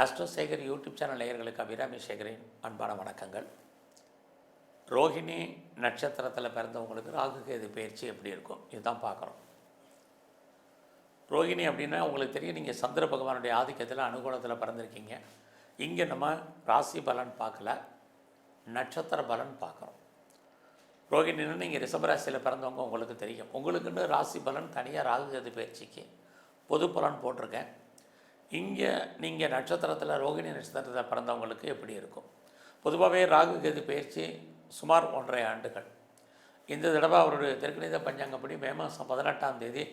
Astro YouTube channel நேயர்களுக்கு அபிராமி சேகரின் அன்பான வணக்கங்கள். ரோஹிணி நட்சத்திரத்தில் பிறந்தவங்களுக்கு ராகு கேது பயிற்சி எப்படி இருக்கும்? இதுதான் பார்க்குறோம் ரோகிணி அப்படின்னா உங்களுக்கு தெரியும் நீங்கள் சந்திர பகவானுடைய ஆதிக்கத்தில் அனுகூலத்தில் பிறந்திருக்கீங்க. இங்கே நம்ம ராசி பலன் பார்க்கல நட்சத்திர பலன் பார்க்குறோம் ரோஹிணின்னு நீங்கள் ரிஷபராசியில் பிறந்தவங்க உங்களுக்கு தெரியும். உங்களுக்குன்னு ராசி பலன் தனியாக ராகு கேது பயிற்சிக்கு பொது பலன் போட்டிருக்கேன். இங்கே நீங்கள் நட்சத்திரத்தில் ரோகிணி நட்சத்திரத்தில் பிறந்தவங்களுக்கு எப்படி இருக்கும்? பொதுவாகவே ராகு கேது பயிற்சி சுமார் ஒன்றரை ஆண்டுகள். இந்த தடவை அவருடைய தெற்குநீத பஞ்சாங்கப்படி மே மாதம் பதினெட்டாம் தேதி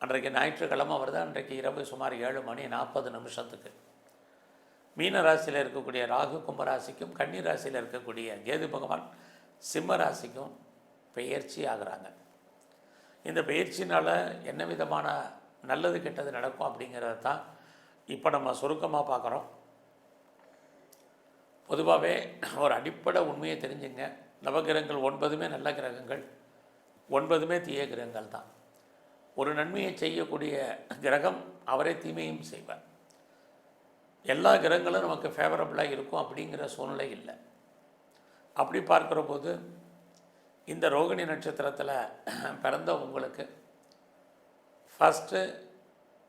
அன்றைக்கு ஞாயிற்றுக்கிழமை வருது. அன்றைக்கு இரவு சுமார் ஏழு மணி நாற்பது நிமிஷத்துக்கு. மீன ராசியில் இருக்கக்கூடிய ராகு கும்பராசிக்கும் கன்னி ராசியில் இருக்கக்கூடிய கேது பகவான் சிம்ம ராசிக்கும் பெயர்ச்சி ஆகிறாங்க. இந்த பயிற்சினால் என்ன விதமான நல்லது கெட்டது நடக்கும் அப்படிங்கிறத தான் இப்போ நம்ம சுருக்கமாக பார்க்குறோம். பொதுவாகவே ஒரு அடிப்படை உண்மையை தெரிஞ்சுங்க. நவகிரகங்கள் ஒன்பதுமே நல்ல கிரகங்கள் ஒன்பதுமே தீய கிரகங்கள் தான். ஒரு நன்மையை செய்யக்கூடிய கிரகம் அவரே தீமையும் செய்வார். எல்லா கிரகங்களும் நமக்கு ஃபேவரபுளாக இருக்கும் அப்படிங்கிற சூழ்நிலை இல்லை. அப்படி பார்க்குற போது இந்த ரோகிணி நட்சத்திரத்தில் பிறந்த உங்களுக்கு ஃபஸ்ட்டு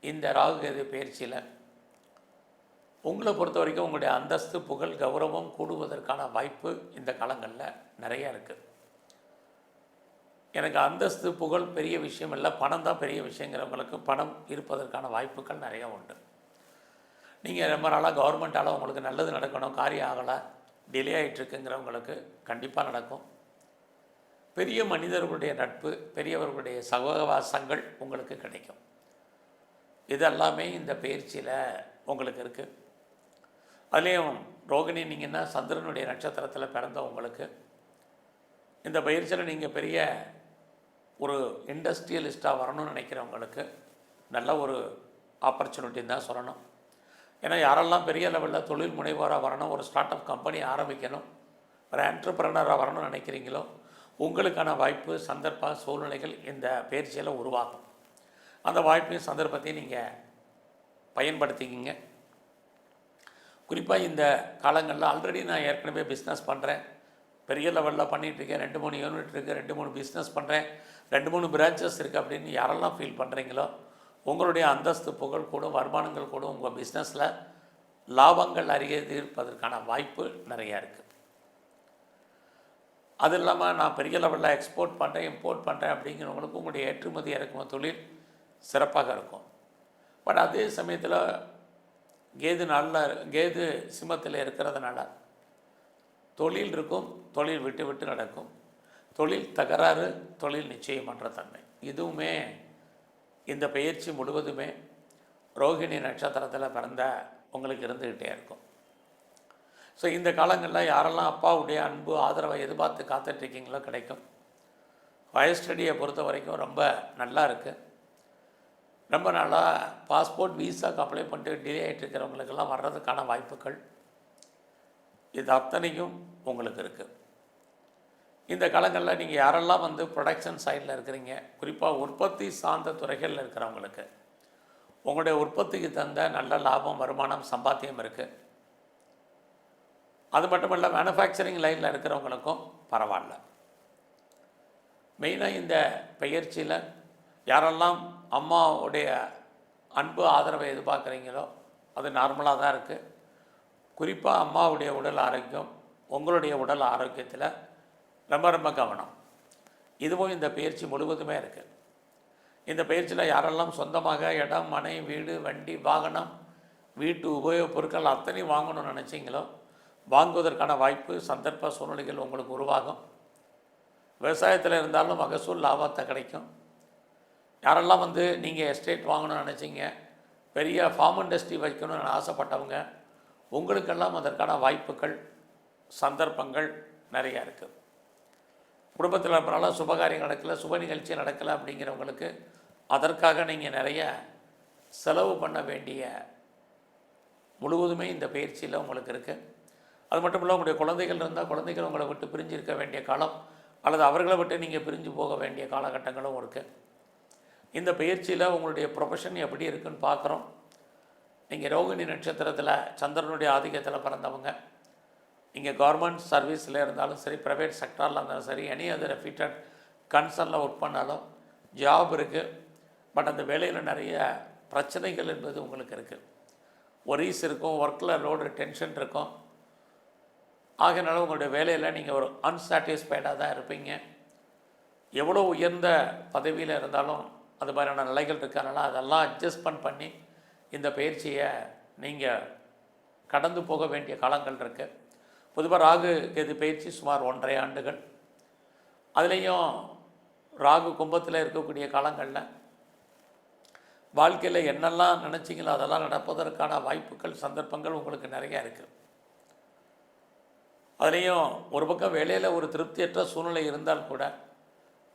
இந்த ராகுகேது பயிற்சியில் உங்களை பொறுத்த வரைக்கும் உங்களுடைய அந்தஸ்து புகழ் கௌரவம் கூடுவதற்கான வாய்ப்பு இந்த காலங்களில் நிறைய இருக்குது எனக்கு அந்தஸ்து புகழ் பெரிய விஷயம் இல்லை பணம் தான் பெரிய விஷயங்கிறவங்களுக்கு பணம் இருப்பதற்கான வாய்ப்புகள் நிறைய உண்டு. நீங்கள் ரொம்ப நாளாக கவர்மெண்ட்டால் உங்களுக்கு நல்லது நடக்கணும் காரியம் ஆகலை டிலே ஆகிட்டுருக்குங்கிறவங்களுக்கு கண்டிப்பாக நடக்கும். பெரிய மனிதர்களுடைய நட்பு பெரியவர்களுடைய சகவாசங்கள் உங்களுக்கு கிடைக்கும். இதெல்லாமே இந்த பயிற்சியில் உங்களுக்கு இருக்குது அதுலேயும் ரோகிணி நீங்கன்னா சந்திரனுடைய நட்சத்திரத்தில் பிறந்த உங்களுக்கு? இந்த பயிற்சியில் நீங்கள் பெரிய ஒரு இண்டஸ்ட்ரியலிஸ்ட்டாக வரணும்னு நினைக்கிறவங்களுக்கு நல்ல ஒரு ஆப்பர்ச்சுனிட்டின்னு தான் சொல்லணும். ஏன்னா யாரெல்லாம் பெரிய லெவலில் தொழில் முனைவோராக வரணும் ஒரு ஸ்டார்ட் அப் கம்பெனி ஆரம்பிக்கணும் ஒரு ஆண்டர்பிரனராக வரணும்னு நினைக்கிறீங்களோ உங்களுக்கான வாய்ப்பு சந்தர்ப்ப சூழ்நிலைகள் இந்த பயிற்சியில் உருவாகும். அந்த வாய்ப்பையும் சந்தர்ப்பத்தையும் நீங்கள் பயன்படுத்திக்கிங்க. குறிப்பாக இந்த காலங்களில் ஆல்ரெடி நான் ஏற்கனவே பிஸ்னஸ் பண்ணுறேன் பெரிய லெவலில் பண்ணிகிட்ருக்கேன் ரெண்டு மூணு யூனிட் இருக்குது ரெண்டு மூணு பிஸ்னஸ் பண்ணுறேன் ரெண்டு மூணு பிரான்ச்சஸ் இருக்குது அப்படின்னு யாரெல்லாம் ஃபீல் பண்ணுறீங்களோ உங்களுடைய அந்தஸ்து புகழ் கூட வருமானங்கள் கூட உங்கள் பிஸ்னஸில் லாபங்கள் அதிகரிப்பதற்கான வாய்ப்பு நிறையா இருக்குது அது இல்லாமல் நான் பெரிய லெவலில் எக்ஸ்போர்ட் பண்ணுறேன் இம்போர்ட் பண்ணுறேன் அப்படிங்கிறவங்களுக்கு உங்களுடைய ஏற்றுமதி இறக்குமதி தொழில் சிறப்பாக இருக்கும். பட் அதே சமயத்தில் கேது நல்ல கேது சிம்மத்தில் இருக்கிறதுனால தொழில் இருக்கும் தொழில் விட்டு விட்டு நடக்கும். தொழில் தகராறு தொழில் நிச்சயமற்ற தன்மை. இதுவுமே இந்த பயிற்சி முழுவதுமே ரோகிணி நட்சத்திரத்தில் பிறந்த உங்களுக்கு இருந்துக்கிட்டே இருக்கும். ஸோ இந்த காலங்களில் யாரெல்லாம் அப்பாவுடைய அன்பு ஆதரவை எதிர்பார்த்து காத்துட்ருக்கீங்களோ கிடைக்கும். வயர் ஸ்டடியை பொறுத்த வரைக்கும் ரொம்ப நல்லா இருக்குது ரொம்ப நல்லா பாஸ்போர்ட் விசாக்கு அப்ளை பண்ணிட்டு டிலே ஆகிட்டு இருக்கிறவங்களுக்கெல்லாம் வர்றதுக்கான வாய்ப்புகள் இது அத்தனையும் உங்களுக்கு இருக்குது இந்த காலங்களில் நீங்கள் யாரெல்லாம் வந்து ப்ரொடக்ஷன் சைடில் இருக்கிறீங்க குறிப்பாக உற்பத்தி சார்ந்த துறைகளில் இருக்கிறவங்களுக்கு உங்களுடைய உற்பத்திக்கு தந்த நல்ல லாபம் வருமானம் சம்பாத்தியம் இருக்குது அது மட்டும் இல்லை மேனுஃபேக்சரிங் லைனில் இருக்கிறவங்களுக்கும் பரவாயில்ல. மெயினாக இந்த பயிற்சியில் யாரெல்லாம் அம்மாவுடைய அன்பு ஆதரவை எதிர்பார்க்குறீங்களோ அது நார்மலாக தான் இருக்குது குறிப்பாக அம்மாவுடைய உடல் ஆரோக்கியம் உங்களுடைய உடல் ஆரோக்கியத்தில் ரொம்ப ரொம்ப கவனம். இதுவும் இந்த பயிற்சி முழுவதுமே இருக்குது இந்த பயிற்சியில் யாரெல்லாம் சொந்தமாக இடம் மனை வீடு வண்டி வாகனம் வீட்டு உபயோகப் பொருட்கள் அத்தனையும் வாங்கணும்னு நினச்சிங்களோ வாங்குவதற்கான வாய்ப்பு சந்தர்ப்ப சூழ்நிலைகள் உங்களுக்கு உருவாகும். விவசாயத்தில் இருந்தாலும் மகசூல் லாபத்தை கிடைக்கும். யாரெல்லாம் வந்து நீங்கள் எஸ்டேட் வாங்கணும்னு நினச்சிங்க பெரிய ஃபார்ம் இண்டஸ்ட்ரி வைக்கணும்னு ஆசைப்பட்டவங்க உங்களுக்கெல்லாம் அதற்கான வாய்ப்புகள் சந்தர்ப்பங்கள் நிறையா இருக்குது குடும்பத்தில் அப்புறம்லாம் சுபகாரியம் நடக்கலை சுப நிகழ்ச்சி நடக்கலை அப்படிங்கிறவங்களுக்கு அதற்காக நீங்கள் நிறைய செலவு பண்ண வேண்டிய முழுவதுமே இந்த பயிற்சியில் உங்களுக்கு இருக்குது அது மட்டும் இல்லை உங்களுடைய குழந்தைகள் இருந்தால் குழந்தைகள் உங்களை விட்டு பிரிஞ்சு இருக்க வேண்டிய காலம் அல்லது அவர்களை விட்டு நீங்கள் பிரிஞ்சு போக வேண்டிய காலகட்டங்களும் இருக்குது இந்த பயிற்சியில் உங்களுடைய ப்ரொஃபஷன் எப்படி இருக்குன்னு பார்க்குறோம் நீங்கள் ரோகிணி நட்சத்திரத்தில் சந்திரனுடைய ஆதிக்கத்தில் பிறந்தவங்க. இங்கே கவர்மெண்ட் சர்வீஸில் இருந்தாலும் சரி ப்ரைவேட் செக்டாரில் இருந்தாலும் சரி எனி அதர் ரெஃபிட்டட் கன்சர்னில் ஒர்க் பண்ணாலும் ஜாப் இருக்குது பட் அந்த வேலையில் நிறைய பிரச்சனைகள் என்பது உங்களுக்கு இருக்குது ஒரீஸ் இருக்கும் ஒர்க்கில் லோடு டென்ஷன் இருக்கும். ஆகையினால உங்களுடைய வேலையில் நீங்கள் ஒரு அன்சாட்டிஸ்ஃபைடாக தான் இருப்பீங்க. எவ்வளோ உயர்ந்த பதவியில் இருந்தாலும் அது மாதிரியான நிலைகள் இருக்கிறனால அதெல்லாம் அட்ஜஸ்ட்மெண்ட் பண்ணி இந்த பயிற்சியை நீங்கள் கடந்து போக வேண்டிய காலங்கள் இருக்குது பொதுவாக ராகு கேது பயிற்சி சுமார் ஒன்றரை ஆண்டுகள். அதுலேயும் ராகு கும்பத்தில் இருக்கக்கூடிய காலங்களில் வாழ்க்கையில் என்னெல்லாம் நினச்சிங்களோ அதெல்லாம் நடப்பதற்கான வாய்ப்புகள் சந்தர்ப்பங்கள் உங்களுக்கு நிறையா இருக்குது அதுலேயும் ஒரு பக்கம் வேலையில் ஒரு திருப்தியற்ற சூழ்நிலை இருந்தால் கூட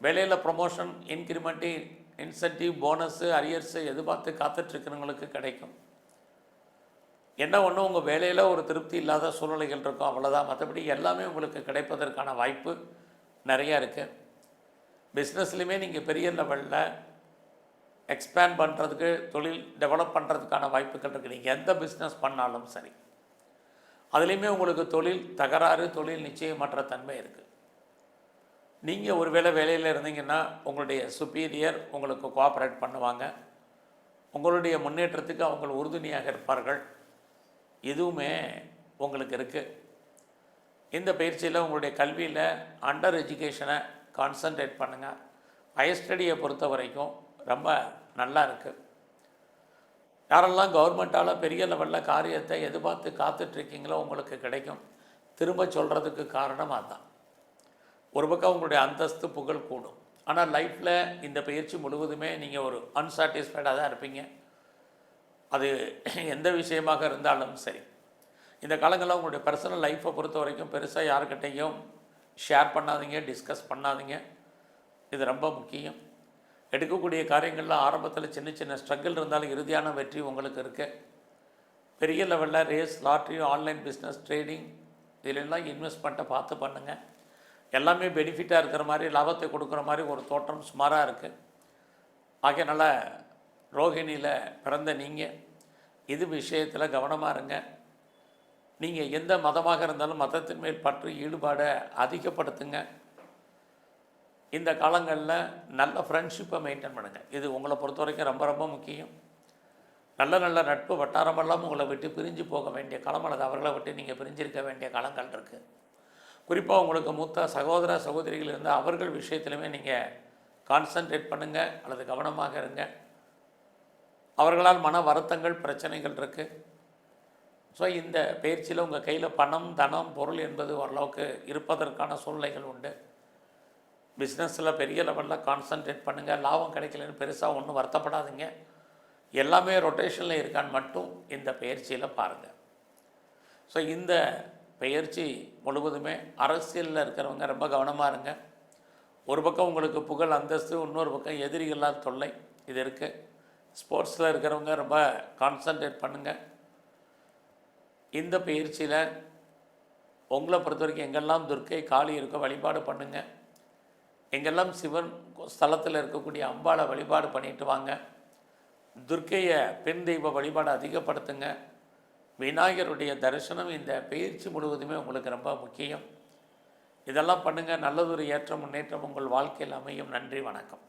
வேலையில் promotion increment incentive bonus arrears எதிர்பார்த்து காத்துட்ருக்கிறவங்களுக்கு கிடைக்கும். என்ன ஒன்று உங்கள் வேலையில் ஒரு திருப்தி இல்லாத சூழ்நிலைகள் இருக்கும் அவ்வளோதான் மற்றபடி எல்லாமே உங்களுக்கு கிடைப்பதற்கான வாய்ப்பு நிறையா இருக்குது பிஸ்னஸ்லையுமே நீங்கள் பெரிய லெவலில் எக்ஸ்பேண்ட் பண்ணுறதுக்கு தொழில் டெவலப் பண்ணுறதுக்கான வாய்ப்புகள் இருக்குது நீங்கள் எந்த பிஸ்னஸ் பண்ணாலும் சரி. அதுலேயுமே உங்களுக்கு தொழில் தகராறு தொழில் நிச்சயமற்ற தன்மை இருக்குது நீங்கள் ஒருவேளை வேலையில் இருந்தீங்கன்னா உங்களுடைய சுப்பீரியர் உங்களுக்கு கோஆப்ரேட் பண்ணுவாங்க. உங்களுடைய முன்னேற்றத்துக்கு அவங்க உறுதுணையாக இருப்பார்கள். இதுவுமே உங்களுக்கு இருக்குது இந்த பயிற்சியில் உங்களுடைய கல்வியில் அண்டர் எஜுகேஷனை கான்சன்ட்ரேட் பண்ணுங்கள் ஹையர் ஸ்டடியை பொறுத்த வரைக்கும் ரொம்ப நல்லா இருக்குது யாரெல்லாம் கவர்மெண்ட்டால் பெரிய லெவலில் காரியத்தை எதிர்பார்த்து காத்துட்ருக்கீங்களோ உங்களுக்கு கிடைக்கும். திரும்ப சொல்கிறதுக்கு காரணம் அதுதான் ஒரு பக்கம் உங்களுடைய அந்தஸ்து புகழ் கூடும். ஆனால் லைஃப்பில் இந்த பயிற்சி முழுவதுமே நீங்கள் ஒரு அன்சாட்டிஸ்ஃபைடாக தான் இருப்பீங்க. அது எந்த விஷயமாக இருந்தாலும் சரி. இந்த காலங்களில் உங்களுடைய பர்சனல் லைஃப்பை பொறுத்த வரைக்கும் பெருசாக யாருக்கிட்டையும் ஷேர் பண்ணாதீங்க டிஸ்கஸ் பண்ணாதீங்க. இது ரொம்ப முக்கியம். எடுக்கக்கூடிய காரியங்களில் ஆரம்பத்தில் சின்ன சின்ன ஸ்ட்ரகிள் இருந்தாலும் இறுதியான வெற்றி உங்களுக்கு இருக்கு. பெரிய லெவலில் race lottery online business trading இதிலெல்லாம் இன்வெஸ்ட்மெண்ட்டை பார்த்து பண்ணுங்கள் எல்லாமே பெனிஃபிட்டாக இருக்கிற மாதிரி லாபத்தை கொடுக்குற மாதிரி ஒரு தோற்றம் சுமாராக இருக்குது ஆகையனால ரோஹிணியில் பிறந்த நீங்கள் இது விஷயத்தில் கவனமாக இருங்க. நீங்கள் எந்த மதமாக இருந்தாலும் மதத்தின் மேல் பற்று ஈடுபாடை அதிகப்படுத்துங்க. இந்த காலங்களில் நல்ல ஃப்ரெண்ட்ஷிப்பை மெயின்டைன் பண்ணுங்கள் இது உங்களை பொறுத்த வரைக்கும் ரொம்ப ரொம்ப முக்கியம். நல்ல நல்ல நட்பு வட்டாரமெல்லாம் உங்களை விட்டு பிரிஞ்சு போக வேண்டிய காலம் அல்லது அவர்களை விட்டு நீங்கள் பிரிஞ்சிருக்க வேண்டிய காலங்கள் இருக்குது குறிப்பாக உங்களுக்கு மூத்த சகோதர சகோதரிகள் இருந்தால் அவர்கள் விஷயத்திலுமே நீங்கள் கான்சன்ட்ரேட் பண்ணுங்கள் அல்லது கவனமாக இருங்க. அவர்களால் மன வருத்தங்கள் பிரச்சனைகள் இருக்குது ஸோ இந்த பயிற்சியில் உங்கள் கையில் பணம் தனம் பொருள் என்பது ஓரளவுக்கு இருப்பதற்கான சூழ்நிலைகள் உண்டு. பிஸ்னஸில் பெரிய லெவலில் கான்சன்ட்ரேட் பண்ணுங்கள் லாபம் கிடைக்கலன்னு பெருசாக ஒன்றும் வருத்தப்படாதுங்க. எல்லாமே ரொட்டேஷனில் இருக்கான்னு மட்டும் இந்த பயிற்சியில் பாருங்கள் ஸோ இந்த பயிற்சி முழுவதுமே அரசியலில் இருக்கிறவங்க ரொம்ப கவனமாக இருங்க. ஒரு பக்கம் உங்களுக்கு புகழ் அந்தஸ்து இன்னொரு பக்கம் எதிரிகளால் தொல்லை இது இருக்குது ஸ்போர்ட்ஸில் இருக்கிறவங்க ரொம்ப கான்சன்ட்ரேட் பண்ணுங்கள் இந்த பயிற்சியில் உங்களை பொறுத்த வரைக்கும் எங்கெல்லாம் துர்க்கை காளி இருக்கோ வழிபாடு பண்ணுங்கள் எங்கெல்லாம் சிவன் ஸ்தலத்தில் இருக்கக்கூடிய அம்பாளை வழிபாடு பண்ணிட்டு வாங்க. துர்க்கையை பெண் தெய்வ வழிபாடு அதிகப்படுத்துங்க. விநாயகருடைய தரிசனம் இந்த பயிற்சி முழுவதுமே உங்களுக்கு ரொம்ப முக்கியம். இதெல்லாம் பண்ணுங்கள் நல்லதொரு ஏற்ற முன்னேற்றம் உங்கள் வாழ்க்கையில் அமையும். நன்றி வணக்கம்.